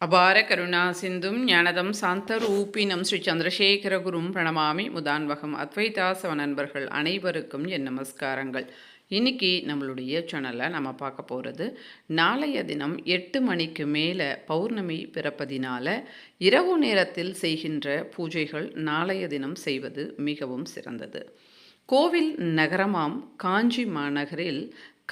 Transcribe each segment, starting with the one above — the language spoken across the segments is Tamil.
அபார கருணா சிந்தும் ஞானதம் சாந்தரூபினம் ஸ்ரீ சந்திரசேகரகுரும் பிரணமாமி முதான்வகம் அத்வைதாசவ நண்பர்கள் அனைவருக்கும் என் நமஸ்காரங்கள். இன்னைக்கு நம்மளுடைய சேனலில் நம்ம பார்க்க போகிறது நாளைய தினம் எட்டு மணிக்கு மேலே பௌர்ணமி பிறப்பதினால இரவு நேரத்தில் செய்கின்ற பூஜைகள் நாளைய தினம் செய்வது மிகவும் சிறந்தது. கோவில் நகரமாம் காஞ்சி மாநகரில்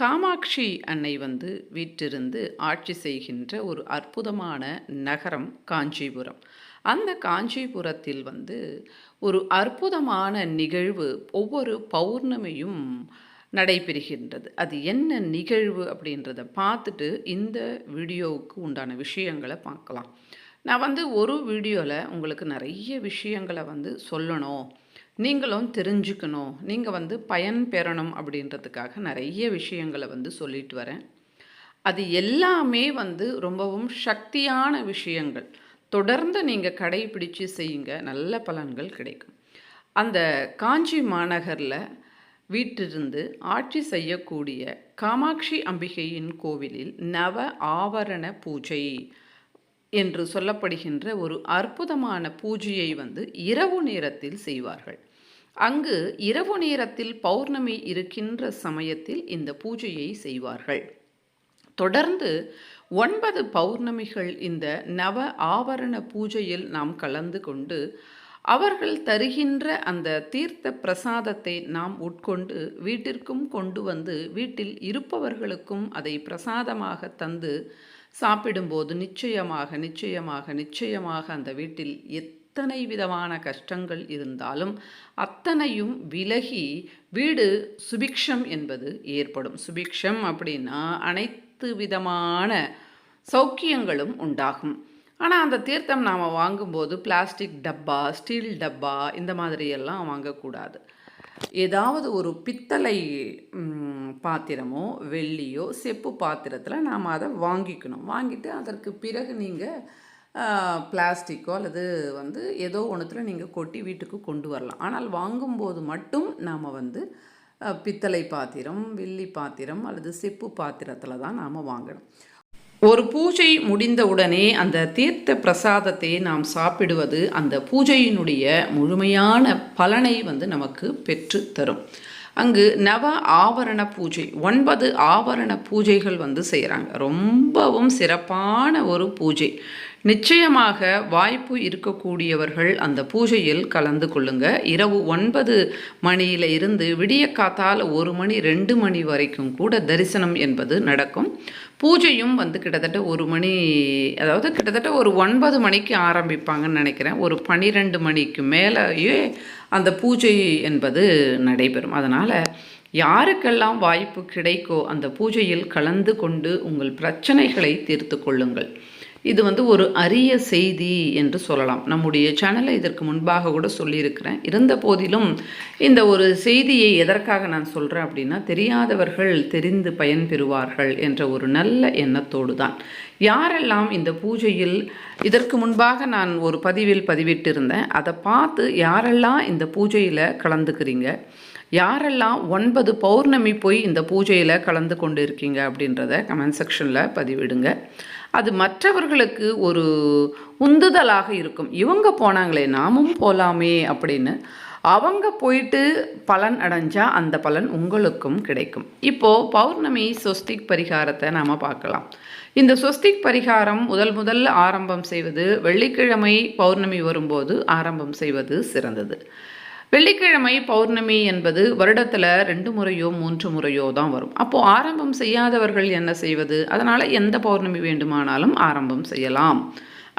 காமாட்சி அன்னை வந்து வீற்றிருந்து ஆட்சி செய்கின்ற ஒரு அற்புதமான நகரம் காஞ்சிபுரம். அந்த காஞ்சிபுரத்தில் வந்து ஒரு அற்புதமான நிகழ்வு ஒவ்வொரு பௌர்ணமியும் நடைபெறுகின்றது. அது என்ன நிகழ்வு அப்படின்றத பார்த்துட்டு இந்த வீடியோவுக்கு உண்டான விஷயங்களை பார்க்கலாம். நான் வந்து ஒரு வீடியோவில் உங்களுக்கு நிறைய விஷயங்களை வந்து சொல்லணும். நீங்களும் தெரிஞ்சுக்கணும். நீங்கள் வந்து பயன் பெறணும் அப்படின்றதுக்காக நிறைய விஷயங்களை வந்து சொல்லிட்டு வரேன். அது எல்லாமே வந்து ரொம்பவும் சக்தியான விஷயங்கள். தொடர்ந்து நீங்கள் கடைபிடித்து செய்யுங்க. நல்ல பலன்கள் கிடைக்கும். அந்த காஞ்சி மாநகரில் வீட்டிலிருந்து ஆட்சி செய்யக்கூடிய காமாட்சி அம்பிகையின் கோவிலில் நவ ஆவரண பூஜை என்று சொல்லப்படுகின்ற ஒரு அற்புதமான பூஜையை வந்து இரவு நேரத்தில் செய்வார்கள். அங்கு இரவு நேரத்தில் பௌர்ணமி இருக்கின்ற சமயத்தில் இந்த பூஜையை செய்வார்கள். தொடர்ந்து ஒன்பது பௌர்ணமிகள் இந்த நவ ஆவரண பூஜையில் நாம் கலந்து கொண்டு அவர்கள் தருகின்ற அந்த தீர்த்த பிரசாதத்தை நாம் உட்கொண்டு வீட்டிற்கும் கொண்டு வந்து வீட்டில் இருப்பவர்களுக்கும் அதை பிரசாதமாக தந்து சாப்பிடும்போது நிச்சயமாக நிச்சயமாக நிச்சயமாக அந்த வீட்டில் எத்தனை விதமான கஷ்டங்கள் இருந்தாலும் அத்தனையும் விலகி வீடு சுபிக்ஷம் என்பது ஏற்படும். சுபிக்ஷம் அப்படின்னா அனைத்து விதமான சௌக்கியங்களும் உண்டாகும். ஆனால் அந்த தீர்த்தம் நாம் வாங்கும்போது பிளாஸ்டிக் டப்பா ஸ்டீல் டப்பா இந்த மாதிரியெல்லாம் வாங்கக்கூடாது. ஏதாவது ஒரு பித்தளை பாத்திரமோ வெள்ளியோ செப்பு பாத்திரத்தில் நாம் அதை வாங்கிக்கணும். வாங்கிட்டு அதற்கு பிறகு நீங்கள் பிளாஸ்டிக்கோ அல்லது வந்து ஏதோ ஒன்றுத்தில் நீங்கள் கொட்டி வீட்டுக்கு கொண்டு வரலாம். ஆனால் வாங்கும்போது மட்டும் நாம் வந்து பித்தளை பாத்திரம் வெள்ளி பாத்திரம் அல்லது செப்பு பாத்திரத்தில் தான் நாம் வாங்கணும். ஒரு பூஜை முடிந்தவுடனே அந்த தீர்த்த பிரசாதத்தை நாம் சாப்பிடுவது அந்த பூஜையினுடைய முழுமையான பலனை வந்து நமக்கு பெற்று தரும். அங்கு நவ ஆவரண பூஜை ஒன்பது ஆவரண பூஜைகள் வந்து செய்கிறாங்க ரொம்பவும் சிறப்பான ஒரு பூஜை. நிச்சயமாக வாய்ப்பு இருக்கக்கூடியவர்கள் அந்த பூஜையில் கலந்து கொள்ளுங்க. இரவு ஒன்பது மணியில் இருந்து விடிய காத்தால் ஒரு மணி ரெண்டு மணி வரைக்கும் கூட தரிசனம் என்பது நடக்கும். பூஜையும் வந்து கிட்டத்தட்ட ஒரு மணி அதாவது கிட்டத்தட்ட ஒரு ஒன்பது மணிக்கு ஆரம்பிப்பாங்கன்னு நினைக்கிறேன். ஒரு பன்னிரெண்டு மணிக்கு மேலேயே அந்த பூஜை என்பது நடைபெறும். அதனால் யாருக்கெல்லாம் வாய்ப்பு கிடைக்கோ அந்த பூஜையில் கலந்து கொண்டு உங்கள் பிரச்சனைகளை தீர்த்து கொள்ளுங்கள். இது வந்து ஒரு அரிய செய்தி என்று சொல்லலாம். நம்முடைய சேனலை இதற்கு முன்பாக கூட சொல்லியிருக்கிறேன். இருந்த போதிலும் இந்த ஒரு செய்தியை எதற்காக நான் சொல்கிறேன் அப்படின்னா தெரியாதவர்கள் தெரிந்து பயன்பெறுவார்கள் என்ற ஒரு நல்ல எண்ணத்தோடு தான். யாரெல்லாம் இந்த பூஜையில் இதற்கு முன்பாக நான் ஒரு பதிவில் பதிவிட்டிருந்தேன். அதை பார்த்து யாரெல்லாம் இந்த பூஜையில் கலந்துக்கிறீங்க? யாரெல்லாம் ஒன்பது பௌர்ணமி போய் இந்த பூஜையில் கலந்து கொண்டு இருக்கீங்க அப்படின்றத கமெண்ட் செக்ஷனில் பதிவிடுங்க. அது மற்றவர்களுக்கு ஒரு உந்துதலாக இருக்கும். இவங்க போனாங்களே நாமும் போகலாமே அப்படின்னு. அவங்க போயிட்டு பலன் அடைஞ்சால் அந்த பலன் உங்களுக்கும் கிடைக்கும். இப்போது பௌர்ணமி சொஸ்திக் பரிகாரத்தை நாம் பார்க்கலாம். இந்த சொஸ்திக் பரிகாரம் முதல் முதல் ஆரம்பம் செய்வது வெள்ளிக்கிழமை பௌர்ணமி வரும்போது ஆரம்பம் செய்வது சிறந்தது. வெள்ளிக்கிழமை பௌர்ணமி என்பது வருடத்தில் ரெண்டு முறையோ மூன்று முறையோ தான் வரும். அப்போது ஆரம்பம் செய்யாதவர்கள் என்ன செய்வது? அதனால் எந்த பௌர்ணமி வேண்டுமானாலும் ஆரம்பம் செய்யலாம்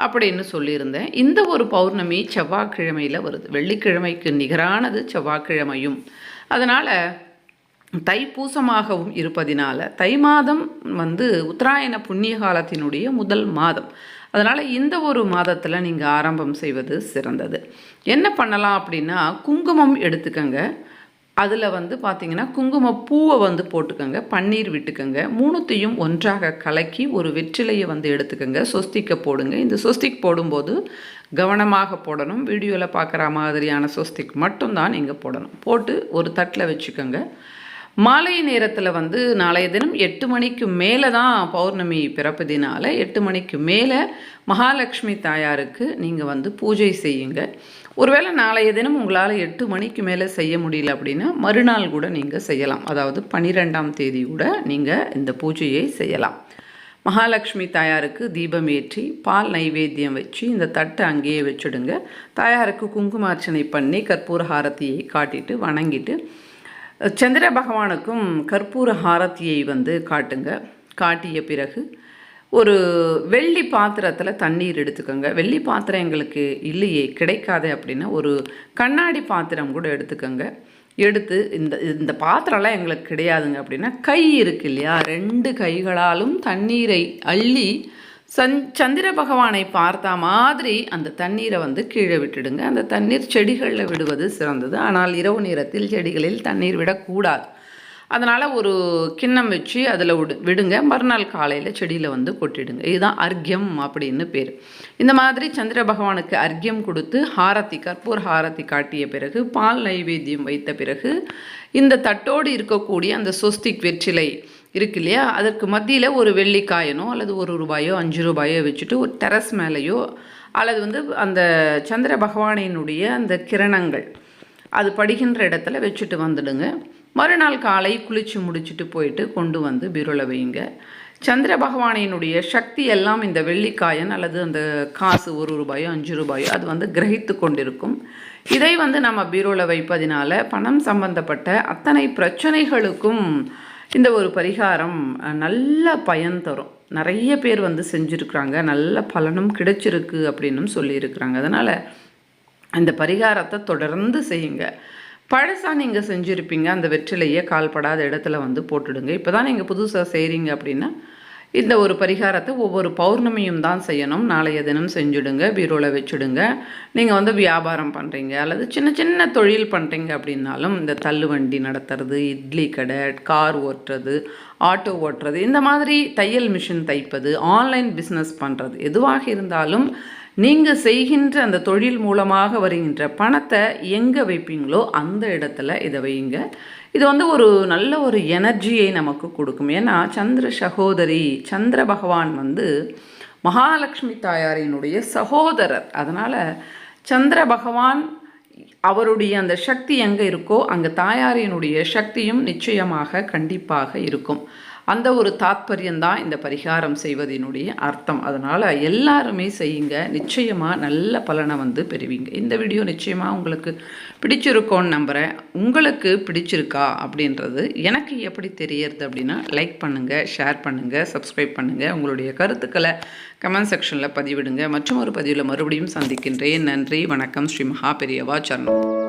அப்படின்னு சொல்லியிருந்தேன். இந்த ஒரு பௌர்ணமி செவ்வாய்க்கிழமையில் வருது. வெள்ளிக்கிழமைக்கு நிகரானது செவ்வாய்க்கிழமையும். அதனால் தைப்பூசமாகவும் இருப்பதினால தை மாதம் வந்து உத்தராயண புண்ணிய காலத்தினுடைய முதல் மாதம். அதனால் இந்த ஒரு மாதத்தில் நீங்கள் ஆரம்பம் செய்வது சிறந்தது. என்ன பண்ணலாம் அப்படின்னா குங்குமம் எடுத்துக்கங்க. அதில் வந்து பார்த்திங்கன்னா குங்கும பூவை வந்து போட்டுக்கோங்க பன்னீர் விட்டுக்கோங்க. மூணுத்தையும் ஒன்றாக கலக்கி ஒரு வெற்றிலையை வந்து எடுத்துக்கோங்க. சொஸ்திக்க போடுங்க. இந்த சொஸ்திக் போடும்போது கவனமாக போடணும். வீடியோவில் பார்க்குற மாதிரியான சொஸ்திக் மட்டும்தான் நீங்கள் போடணும். போட்டு ஒரு தட்டில் வச்சுக்கோங்க. மாலை நேரத்தில் வந்து நாளைய தினம் எட்டு மணிக்கு மேலே தான் பௌர்ணமி பிறப்பதினால எட்டு மணிக்கு மேலே மகாலட்சுமி தாயாருக்கு நீங்கள் வந்து பூஜை செய்யுங்க. ஒருவேளை நாளைய தினம் உங்களால் எட்டு மணிக்கு மேலே செய்ய முடியல அப்படின்னா மறுநாள் கூட நீங்கள் செய்யலாம். அதாவது பன்னிரெண்டாம் தேதி கூட நீங்கள் இந்த பூஜையை செய்யலாம். மகாலட்சுமி தாயாருக்கு தீபம் ஏற்றி பால் நைவேத்தியம் வச்சு இந்த தட்டை அங்கேயே வச்சுடுங்க. தாயாருக்கு குங்குமார்ச்சனை பண்ணி கற்பூர ஹாரத்தியை காட்டிட்டு வணங்கிட்டு சந்திர பகவானுக்கும் கற்பூர ஹாரத்தியை வந்து காட்டுங்க. காட்டிய பிறகு ஒரு வெள்ளி பாத்திரத்தில் தண்ணீர் எடுத்துக்கோங்க. வெள்ளி பாத்திரம் எங்களுக்கு இல்லையே கிடைக்காது அப்படின்னா ஒரு கண்ணாடி பாத்திரம் கூட எடுத்துக்கோங்க. எடுத்து இந்த இந்த பாத்திரம்லாம் எங்களுக்கு கிடையாதுங்க அப்படின்னா கை இருக்கு இல்லையா? ரெண்டு கைகளாலும் தண்ணீரை அள்ளி சந் சந்திர பகவானை பார்த்த மாதிரி அந்த தண்ணீரை வந்து கீழே விட்டுடுங்க. அந்த தண்ணீர் செடிகளில் விடுவது சிறந்தது. ஆனால் இரவு நேரத்தில் செடிகளில் தண்ணீர் விடக்கூடாது. அதனால் ஒரு கிண்ணம் வச்சு அதில் விடு விடுங்க. மறுநாள் காலையில் செடியில் வந்து கொட்டிடுங்க. இதுதான் அர்க்கியம் அப்படின்னு பேர். இந்த மாதிரி சந்திர பகவானுக்கு அர்க்கியம் கொடுத்து ஹாரத்தி கற்பூர் ஹாரத்தி காட்டிய பிறகு பால் நைவேத்தியம் வைத்த பிறகு இந்த தட்டோடு இருக்கக்கூடிய அந்த சொஸ்திக் வெற்றிலை இருக்கு இல்லையா அதற்கு மத்தியில் ஒரு வெள்ளிக்காயனோ அல்லது ஒரு ரூபாயோ அஞ்சு ரூபாயோ வச்சுட்டு ஒரு டெரஸ் மேலேயோ அல்லது வந்து அந்த சந்திர பகவானினுடைய அந்த கிரணங்கள் அது படுகின்ற இடத்துல வச்சுட்டு வந்துடுங்க. மறுநாள் காலை குளித்து முடிச்சுட்டு போயிட்டு கொண்டு வந்து பீரோல வைங்க சந்திர பகவானினுடைய சக்தி எல்லாம் இந்த வெள்ளிக்காயன் அல்லது அந்த காசு ஒரு ரூபாயோ அஞ்சு ரூபாயோ அது வந்து கிரகித்து கொண்டிருக்கும். இதை வந்து நம்ம பீரோவில் வைப்பதினால பணம் சம்பந்தப்பட்ட அத்தனை பிரச்சனைகளுக்கும் இந்த ஒரு பரிகாரம் நல்ல பயன் தரும். நிறைய பேர் வந்து செஞ்சுருக்குறாங்க. நல்ல பலனும் கிடைச்சிருக்கு அப்படின்னும் சொல்லியிருக்கிறாங்க. அதனால் இந்த பரிகாரத்தை தொடர்ந்து செய்யுங்க. பழசாக நீங்கள் செஞ்சுருப்பீங்க. அந்த வெற்றிலையே கால்படாத இடத்துல வந்து போட்டுடுங்க. இப்போ தான் நீங்கள் புதுசாக செய்கிறீங்க அப்படின்னா இந்த ஒரு பரிகாரத்தை ஒவ்வொரு பௌர்ணமியும் தான் செய்யணும். நாளைய தினம் செஞ்சுடுங்க பீரோவில் வச்சுடுங்க. நீங்கள் வந்து வியாபாரம் பண்ணுறீங்க அல்லது சின்ன சின்ன தொழில் பண்ணுறீங்க அப்படின்னாலும் இந்த தள்ளுவண்டி நடத்துறது இட்லி கடை கார் ஓட்டுறது ஆட்டோ ஓட்டுறது இந்த மாதிரி தையல் மிஷின் தைப்பது ஆன்லைன் பிஸ்னஸ் பண்ணுறது எதுவாக இருந்தாலும் நீங்கள் செய்கின்ற அந்த தொழில் மூலமாக வருகின்ற பணத்தை எங்கே வைப்பீங்களோ அந்த இடத்துல இதை வைங்க. இது வந்து ஒரு நல்ல ஒரு எனர்ஜியை நமக்கு கொடுக்கும். ஏன்னா சந்திர சகோதரி சந்திர பகவான் வந்து மகாலட்சுமி தாயாரினுடைய சகோதரர். அதனால் சந்திர பகவான் அவருடைய அந்த சக்தி எங்கே இருக்கோ அங்கே தாயாரினுடைய சக்தியும் நிச்சயமாக கண்டிப்பாக இருக்கும். அந்த ஒரு தாத்பரியம்தான் இந்த பரிகாரம் செய்வதனுடைய அர்த்தம். அதனால் எல்லாருமே செய்யுங்க. நிச்சயமாக நல்ல பலனை வந்து பெறுவீங்க. இந்த வீடியோ நிச்சயமாக உங்களுக்கு பிடிச்சிருக்கோன்னு நம்புகிறேன் உங்களுக்கு பிடிச்சிருக்கா அப்படின்றது எனக்கு எப்படி தெரியறது அப்படின்னா லைக் பண்ணுங்கள் ஷேர் பண்ணுங்கள் சப்ஸ்கிரைப் பண்ணுங்கள் உங்களுடைய கருத்துக்களை கமெண்ட் செக்ஷனில் பதிவிடுங்க. மற்றும் ஒரு பதிவில் மறுபடியும் சந்திக்கின்றேன். நன்றி வணக்கம். ஸ்ரீ மகா பெரியவா சரணம்.